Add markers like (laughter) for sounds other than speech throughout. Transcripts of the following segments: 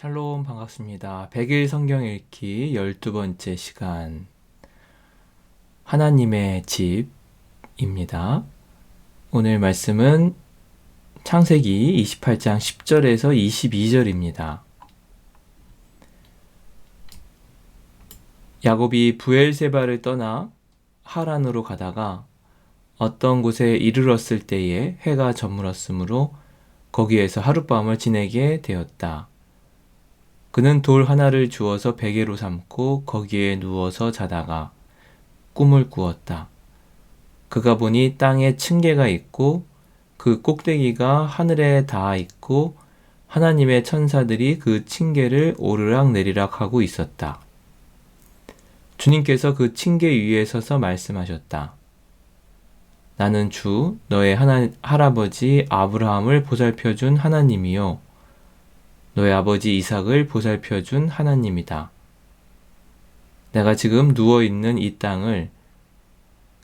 샬롬 반갑습니다. 100일 성경 읽기 12번째 시간. 하나님의 집입니다. 오늘 말씀은 창세기 28장 10절에서 22절입니다. 야곱이 부엘세바를 떠나 하란으로 가다가 어떤 곳에 이르렀을 때에 해가 저물었으므로 거기에서 하룻밤을 지내게 되었다. 그는 돌 하나를 주어서 베개로 삼고 거기에 누워서 자다가 꿈을 꾸었다. 그가 보니 땅에 층계가 있고 그 꼭대기가 하늘에 닿아 있고 하나님의 천사들이 그 층계를 오르락 내리락 하고 있었다. 주님께서 그 층계 위에 서서 말씀하셨다. 나는 주 너의 하나, 할아버지 아브라함을 보살펴 준 하나님이요 너의 아버지 이삭을 보살펴 준 하나님이다. 내가 지금 누워 있는 이 땅을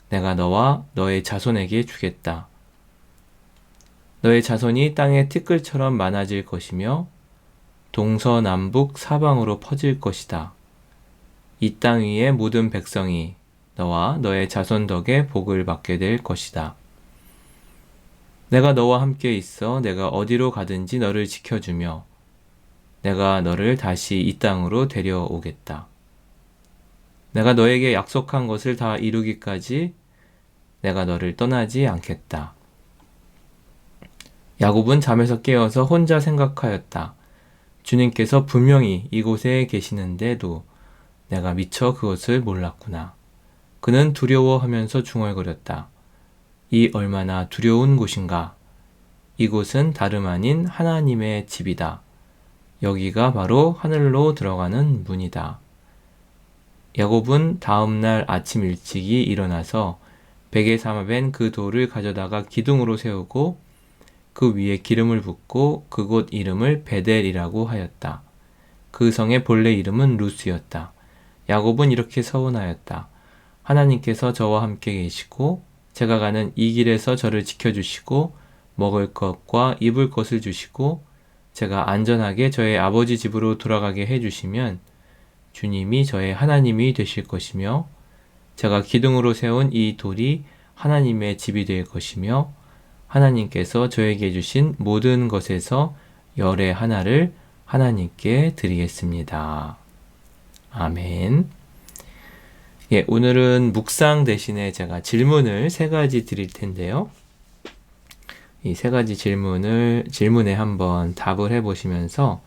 내가 너와 너의 자손에게 주겠다. 너의 자손이 땅의 티끌처럼 많아질 것이며 동서남북 사방으로 퍼질 것이다. 이 땅 위의 모든 백성이 너와 너의 자손 덕에 복을 받게 될 것이다. 내가 너와 함께 있어 내가 어디로 가든지 너를 지켜주며 내가 너를 다시 이 땅으로 데려오겠다. 내가 너에게 약속한 것을 다 이루기까지 내가 너를 떠나지 않겠다. 야곱은 잠에서 깨어서 혼자 생각하였다. 주님께서 분명히 이곳에 계시는데도 내가 미처 그것을 몰랐구나. 그는 두려워하면서 중얼거렸다. 이 얼마나 두려운 곳인가. 이곳은 다름 아닌 하나님의 집이다. 여기가 바로 하늘로 들어가는 문이다. 야곱은 다음날 아침 일찍이 일어나서 베개 삼아벤 그 돌을 가져다가 기둥으로 세우고 그 위에 기름을 붓고 그곳 이름을 베델이라고 하였다. 그 성의 본래 이름은 루스였다. 야곱은 이렇게 서운하였다. 하나님께서 저와 함께 계시고 제가 가는 이 길에서 저를 지켜주시고 먹을 것과 입을 것을 주시고 제가 안전하게 저의 아버지 집으로 돌아가게 해주시면 주님이 저의 하나님이 되실 것이며 제가 기둥으로 세운 이 돌이 하나님의 집이 될 것이며 하나님께서 저에게 주신 모든 것에서 열의 하나를 하나님께 드리겠습니다. 아멘. 예, 오늘은 묵상 대신에 제가 질문을 세 가지 드릴 텐데요. 이 세 가지 질문을 질문에 한번 답을 해 보시면서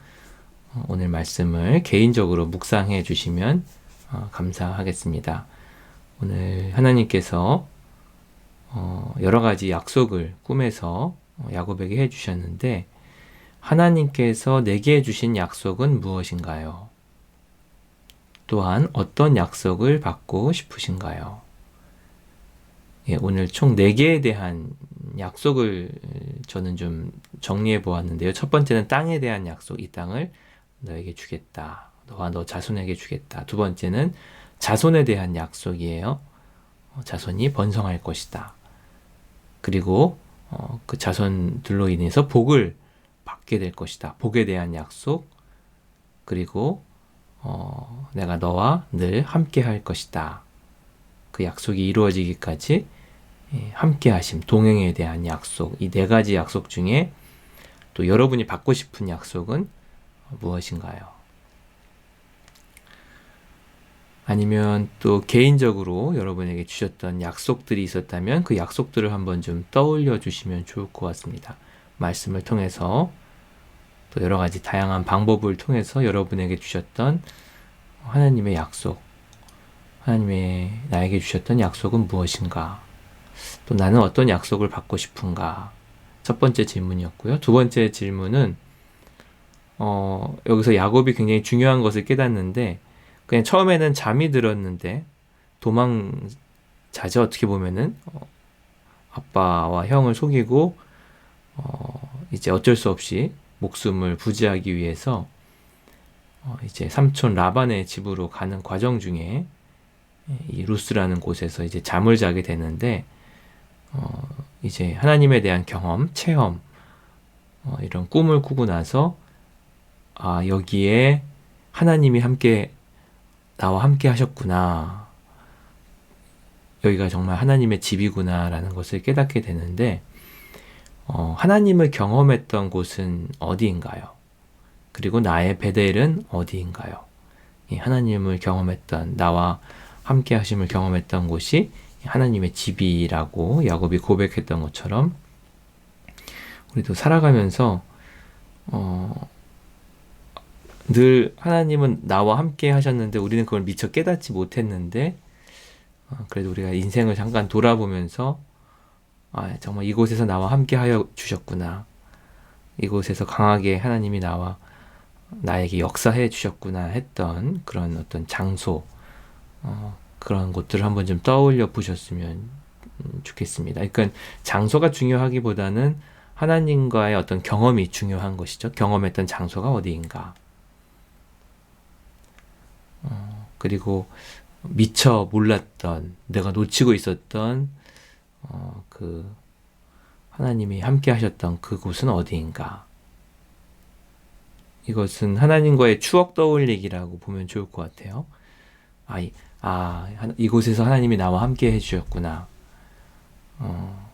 어, 오늘 말씀을 개인적으로 묵상해 주시면 어, 감사하겠습니다. 오늘 하나님께서 어, 여러 가지 약속을 꿈에서 야곱에게 해 주셨는데 하나님께서 내게 해 주신 약속은 무엇인가요? 또한 어떤 약속을 받고 싶으신가요? 예, 오늘 총 4개에 대한 약속을 저는 좀 정리해 보았는데요. 첫 번째는 땅에 대한 약속, 이 땅을 너에게 주겠다. 너와 너 자손에게 주겠다. 두 번째는 자손에 대한 약속이에요. 어, 자손이 번성할 것이다. 그리고 어, 그 자손들로 인해서 복을 받게 될 것이다. 복에 대한 약속. 그리고 어, 내가 너와 늘 함께 할 것이다. 그 약속이 이루어지기까지 예, 함께 하심, 동행에 대한 약속, 이 네 가지 약속 중에 또 여러분이 받고 싶은 약속은 무엇인가요? 아니면 또 개인적으로 여러분에게 주셨던 약속들이 있었다면 그 약속들을 한번 좀 떠올려 주시면 좋을 것 같습니다. 말씀을 통해서 또 여러 가지 다양한 방법을 통해서 여러분에게 주셨던 하나님의 약속, 하나님의 나에게 주셨던 약속은 무엇인가? 또 나는 어떤 약속을 받고 싶은가? 첫 번째 질문이었고요. 두 번째 질문은 어, 여기서 야곱이 굉장히 중요한 것을 깨닫는데 그냥 처음에는 잠이 들었는데 도망자죠 어떻게 보면은 어, 아빠와 형을 속이고 어, 이제 어쩔 수 없이 목숨을 부지하기 위해서 어, 이제 삼촌 라반의 집으로 가는 과정 중에 이 루스라는 곳에서 이제 잠을 자게 되는데 어, 이제 하나님에 대한 경험, 체험, 어, 이런 꿈을 꾸고 나서 아, 여기에 하나님이 함께, 나와 함께 하셨구나. 여기가 정말 하나님의 집이구나라는 것을 깨닫게 되는데, 어, 하나님을 경험했던 곳은 어디인가요? 그리고 나의 베델은 어디인가요? 이 하나님을 경험했던, 나와 함께 하심을 경험했던 곳이 하나님의 집이라고 야곱이 고백했던 것처럼 우리도 살아가면서 어, 늘 하나님은 나와 함께 하셨는데 우리는 그걸 미처 깨닫지 못했는데 어, 그래도 우리가 인생을 잠깐 돌아보면서 아, 정말 이곳에서 나와 함께 하여 주셨구나. 이곳에서 강하게 하나님이 나와 나에게 역사해 주셨구나 했던 그런 어떤 장소, 어, 그런 곳들을 한번 좀 떠올려 보셨으면 음, 좋겠습니다. 그러니까 장소가 중요하기보다는 하나님과의 어떤 경험이 중요한 것이죠. 경험했던 장소가 어디인가. 어, 그리고 미처 몰랐던, 내가 놓치고 있었던, 어, 그, 하나님이 함께 하셨던 그곳은 어디인가. 이것은 하나님과의 추억 떠올리기라고 보면 좋을 것 같아요. 아, 이, 아, 이곳에서 하나님이 나와 함께 해주셨구나. 어,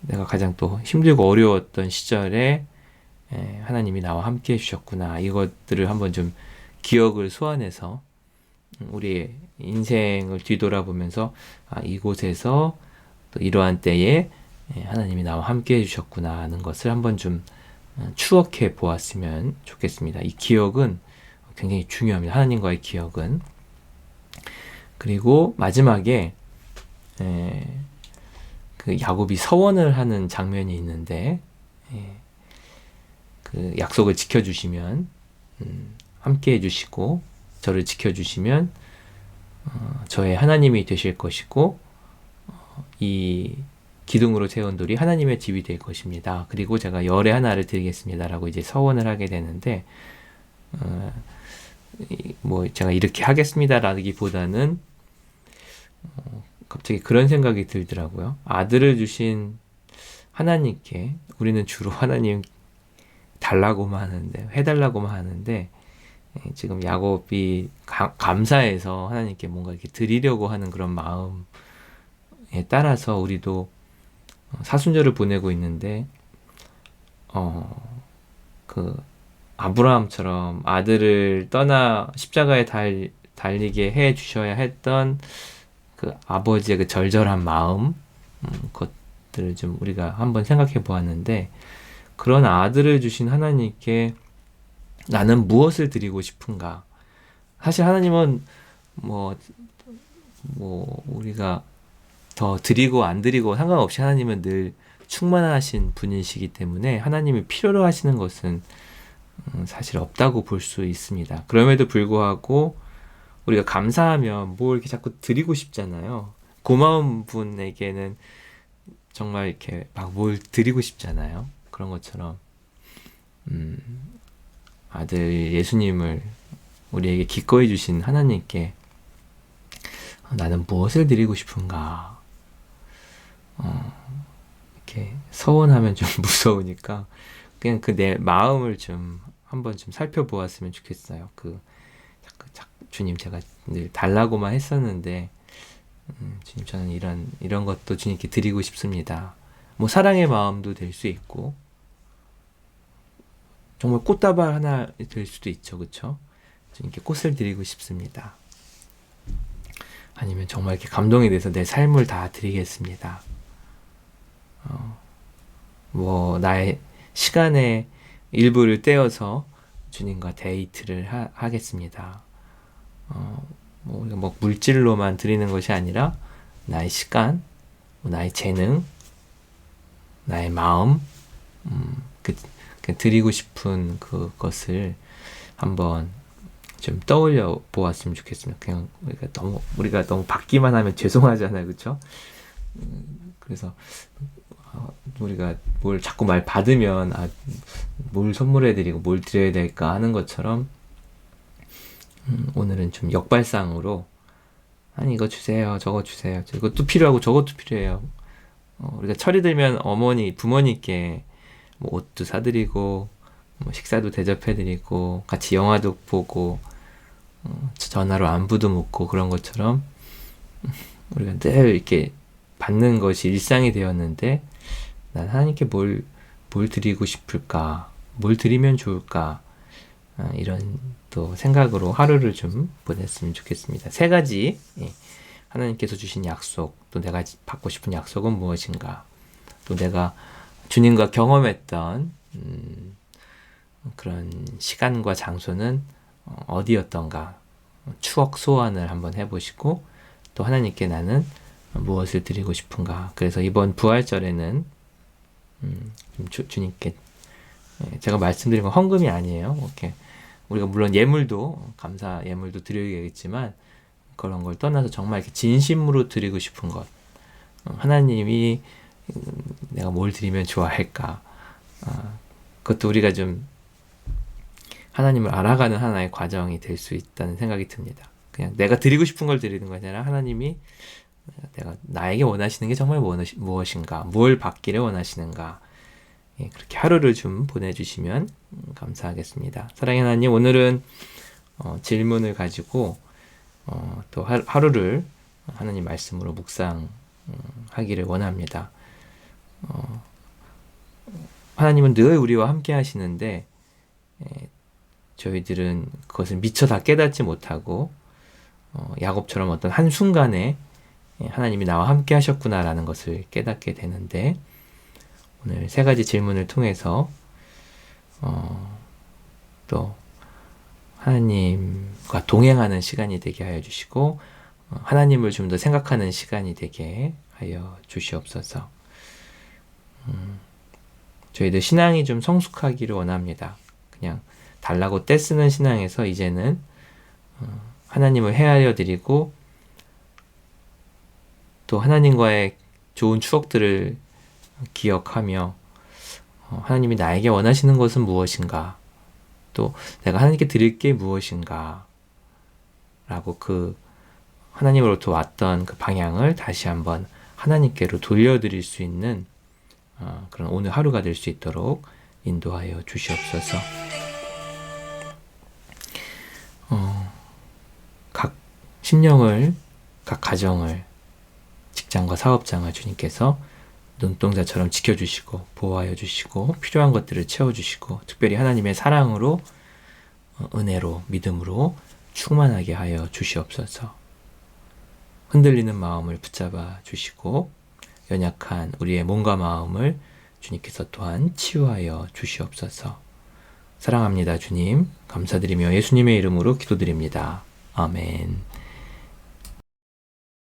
내가 가장 또 힘들고 어려웠던 시절에 에, 하나님이 나와 함께 해주셨구나. 이것들을 한번 좀 기억을 소환해서 우리의 인생을 뒤돌아보면서 아, 이곳에서 또 이러한 때에 하나님이 나와 함께 해주셨구나 하는 것을 한번 좀 어, 추억해 보았으면 좋겠습니다. 이 기억은 굉장히 중요합니다. 하나님과의 기억은. 그리고 마지막에 에, 그 야곱이 서원을 하는 장면이 있는데 에, 그 약속을 지켜주시면 음, 함께 해 주시고 저를 지켜주시면 어, 저의 하나님이 되실 것이고 어, 이 기둥으로 세운 돌이 하나님의 집이 될 것입니다. 그리고 제가 열의 하나를 드리겠습니다라고 이제 서원을 하게 되는데 어, 뭐 제가 이렇게 하겠습니다라기보다는 어, 갑자기 그런 생각이 들더라고요. 아들을 주신 하나님께 우리는 주로 하나님 달라고만 하는데 해달라고만 하는데 예, 지금 야곱이 감사해서 하나님께 뭔가 이렇게 드리려고 하는 그런 마음에 따라서 우리도 사순절을 보내고 있는데 어 그 아브라함처럼 아들을 떠나 십자가에 달, 달리게 해 주셔야 했던 그 아버지의 그 절절한 마음, 음, 것들을 좀 우리가 한번 생각해 보았는데, 그런 아들을 주신 하나님께 나는 무엇을 드리고 싶은가? 사실 하나님은 뭐, 뭐, 우리가 더 드리고 안 드리고 상관없이 하나님은 늘 충만하신 분이시기 때문에 하나님이 필요로 하시는 것은 음, 사실 없다고 볼 수 있습니다. 그럼에도 불구하고 우리가 감사하면 뭘 이렇게 자꾸 드리고 싶잖아요. 고마운 분에게는 정말 이렇게 막 뭘 드리고 싶잖아요. 그런 것처럼 음, 아들 예수님을 우리에게 기꺼이 주신 하나님께 나는 무엇을 드리고 싶은가? 어, 이렇게 서원하면 좀 (laughs) 무서우니까 그냥 그 내 마음을 좀 한번 좀 살펴보았으면 좋겠어요. 그 주님 제가 늘 달라고만 했었는데 음, 주님 저는 이런 이런 것도 주님께 드리고 싶습니다. 뭐 사랑의 마음도 될 수 있고 정말 꽃다발 하나 될 수도 있죠, 그렇죠? 주님께 꽃을 드리고 싶습니다. 아니면 정말 이렇게 감동이 돼서 내 삶을 다 드리겠습니다. 어, 뭐 나의 시간의 일부를 떼어서 주님과 데이트를 하, 겠습니다 어, 뭐, 뭐 물질로만 드리는 것이 아니라 나의 시간, 뭐 나의 재능, 나의 마음, 음, 그, 그 드리고 싶은 그것을 한번 좀 떠올려 보았으면 좋겠습니다. 그냥 우리가 너무 우리가 너무 받기만 하면 죄송하잖아요, 그렇죠? 음, 그래서 어, 우리가 뭘 자꾸 말 받으면 아, 뭘 선물해드리고 뭘 드려야 될까 하는 것처럼 음, 오늘은 좀 역발상으로 아니 이거 주세요 저거 주세요 이것도 필요하고 저것도 필요해요 어, 우리가 철이 들면 어머니 부모님께 뭐 옷도 사드리고 뭐 식사도 대접해드리고 같이 영화도 보고 어, 전화로 안부도 묻고 그런 것처럼 (laughs) 우리가 늘 이렇게 받는 것이 일상이 되었는데 난 하나님께 뭘, 뭘 드리고 싶을까? 뭘 드리면 좋을까? 아, 이런 또 생각으로 하루를 좀 보냈으면 좋겠습니다. 세 가지 예. 하나님께서 주신 약속, 또 내가 받고 싶은 약속은 무엇인가? 또 내가 주님과 경험했던 음, 그런 시간과 장소는 어, 어디였던가 추억 소환을 한번 해보시고 또 하나님께 나는 무엇을 드리고 싶은가. 그래서 이번 부활절에는 음, 좀 주, 주님께 예, 제가 말씀드린 건 헌금이 아니에요. 이렇게 우리가 물론 예물도 감사 예물도 드려야겠지만 그런 걸 떠나서 정말 이렇게 진심으로 드리고 싶은 것. 어, 하나님이 음, 내가 뭘 드리면 좋아할까. 아, 그것도 우리가 좀 하나님을 알아가는 하나의 과정이 될 수 있다는 생각이 듭니다. 그냥 내가 드리고 싶은 걸 드리는 거 아니라 하나님이 내가 나에게 원하시는 게 정말 무엇인가, 뭘 받기를 원하시는가. 예, 그렇게 하루를 좀 보내주시면 감사하겠습니다. 사랑의 하나님, 오늘은 어, 질문을 가지고 어, 또 하, 루를 하나님 말씀으로 묵상하기를 원합니다. 어, 하나님은 늘 우리와 함께 하시는데 예, 저희들은 그것을 미처 다 깨닫지 못하고 어, 야곱처럼 어떤 한 순간에 예, 하나님이 나와 함께 하셨구나라는 것을 깨닫게 되는데 오늘 세 가지 질문을 통해서 어, 또 하나님과 동행하는 시간이 되게 하여 주시고 어, 하나님을 좀 더 생각하는 시간이 되게 하여 주시옵소서. 음, 저희들 신앙이 좀 성숙하기를 원합니다. 그냥 달라고 떼쓰는 신앙에서 이제는 어, 하나님을 헤아려 드리고 또 하나님과의 좋은 추억들을 기억하며 어, 하나님이 나에게 원하시는 것은 무엇인가 또 내가 하나님께 드릴 게 무엇인가 라고 그 하나님으로부터 왔던 그 방향을 다시 한번 하나님께로 돌려드릴 수 있는 어, 그런 오늘 하루가 될 수 있도록 인도하여 주시옵소서. 어, 각 심령을, 각 가정을, 직장과 사업장을 주님께서 눈동자처럼 지켜주시고 보호하여 주시고 필요한 것들을 채워주시고 특별히 하나님의 사랑으로 어, 은혜로 믿음으로 충만하게 하여 주시옵소서. 흔들리는 마음을 붙잡아 주시고 연약한 우리의 몸과 마음을 주님께서 또한 치유하여 주시옵소서. 사랑합니다, 주님. 감사드리며 예수님의 이름으로 기도드립니다. 아멘.